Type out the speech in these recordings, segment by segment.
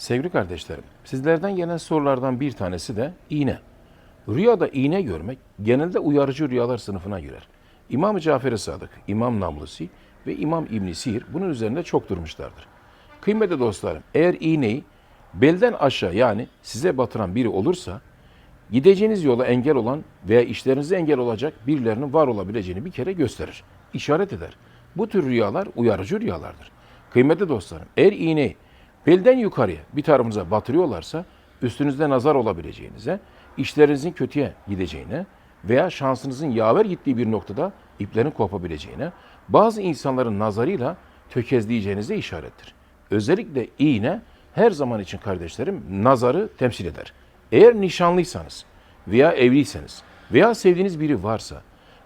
Sevgili kardeşlerim, sizlerden gelen sorulardan bir tanesi de iğne. Rüyada iğne görmek genelde uyarıcı rüyalar sınıfına girer. İmam Cafer-i Sadık, İmam Nablusi ve İmam İbn Sihir bunun üzerinde çok durmuşlardır. Kıymetli dostlarım, eğer iğneyi belden aşağı yani size batıran biri olursa gideceğiniz yola engel olan veya işlerinize engel olacak birilerinin var olabileceğini bir kere gösterir, işaret eder. Bu tür rüyalar uyarıcı rüyalardır. Kıymetli dostlarım, eğer iğneyi belden yukarıya bir tarafınıza batırıyorlarsa üstünüzde nazar olabileceğinize, işlerinizin kötüye gideceğine veya şansınızın yaver gittiği bir noktada iplerin kopabileceğine, bazı insanların nazarıyla tökezleyeceğinize işarettir. Özellikle iğne her zaman için kardeşlerim nazarı temsil eder. Eğer nişanlıysanız veya evliyseniz veya sevdiğiniz biri varsa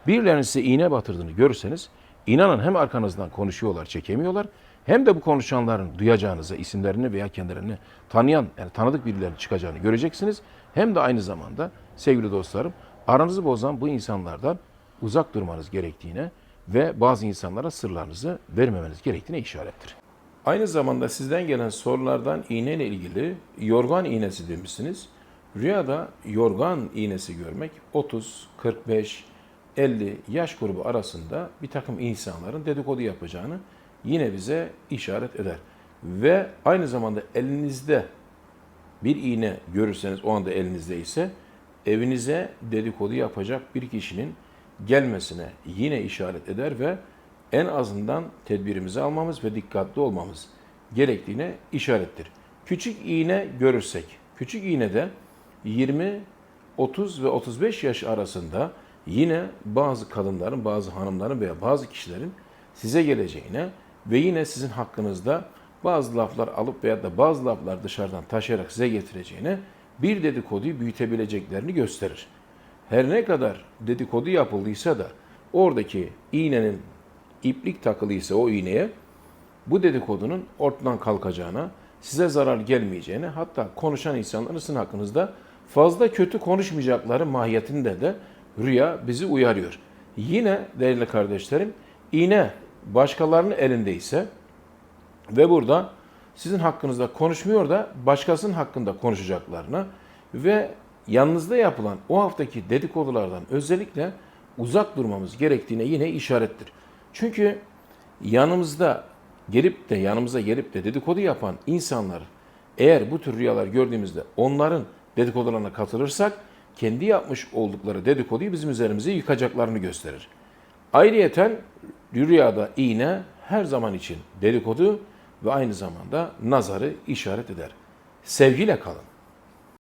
birilerinin size iğne batırdığını görürseniz inanın hem arkanızdan konuşuyorlar, çekemiyorlar hem de bu konuşanların duyacağınıza isimlerini veya kendilerini tanıyan yani tanıdık birilerinin çıkacağını göreceksiniz. Hem de aynı zamanda sevgili dostlarım aranızı bozan bu insanlardan uzak durmanız gerektiğine ve bazı insanlara sırlarınızı vermemeniz gerektiğine işarettir. Aynı zamanda sizden gelen sorulardan iğne ile ilgili yorgan iğnesi demişsiniz. Rüyada yorgan iğnesi görmek 30, 45, 50 yaş grubu arasında bir takım insanların dedikodu yapacağını yine bize işaret eder. Ve aynı zamanda elinizde bir iğne görürseniz o anda elinizde ise evinize dedikodu yapacak bir kişinin gelmesine yine işaret eder ve en azından tedbirimizi almamız ve dikkatli olmamız gerektiğine işarettir. Küçük iğne görürsek, küçük iğnede 20, 30 ve 35 yaş arasında yine bazı kadınların, bazı hanımların veya bazı kişilerin size geleceğine ve yine sizin hakkınızda bazı laflar alıp veya da bazı laflar dışarıdan taşıyarak size getireceğine bir dedikoduyu büyütebileceklerini gösterir. Her ne kadar dedikodu yapıldıysa da oradaki iğnenin iplik takılıysa o iğneye bu dedikodunun ortadan kalkacağına, size zarar gelmeyeceğine, hatta konuşan insanların sizin hakkınızda fazla kötü konuşmayacakları mahiyetinde de rüya bizi uyarıyor. Yine değerli kardeşlerim, iğne başkalarının elindeyse ve burada sizin hakkınızda konuşmuyor da başkasının hakkında konuşacaklarına ve yanınızda yapılan o haftaki dedikodulardan özellikle uzak durmamız gerektiğine yine işarettir. Çünkü yanımızda gelip de yanımıza gelip de dedikodu yapan insanlar eğer bu tür rüyalar gördüğümüzde onların dedikodularına katılırsak kendi yapmış oldukları dedikoduyu bizim üzerimize yıkacaklarını gösterir. Ayrıyeten rüyada iğne her zaman için dedikodu ve aynı zamanda nazarı işaret eder. Sevgiyle kalın.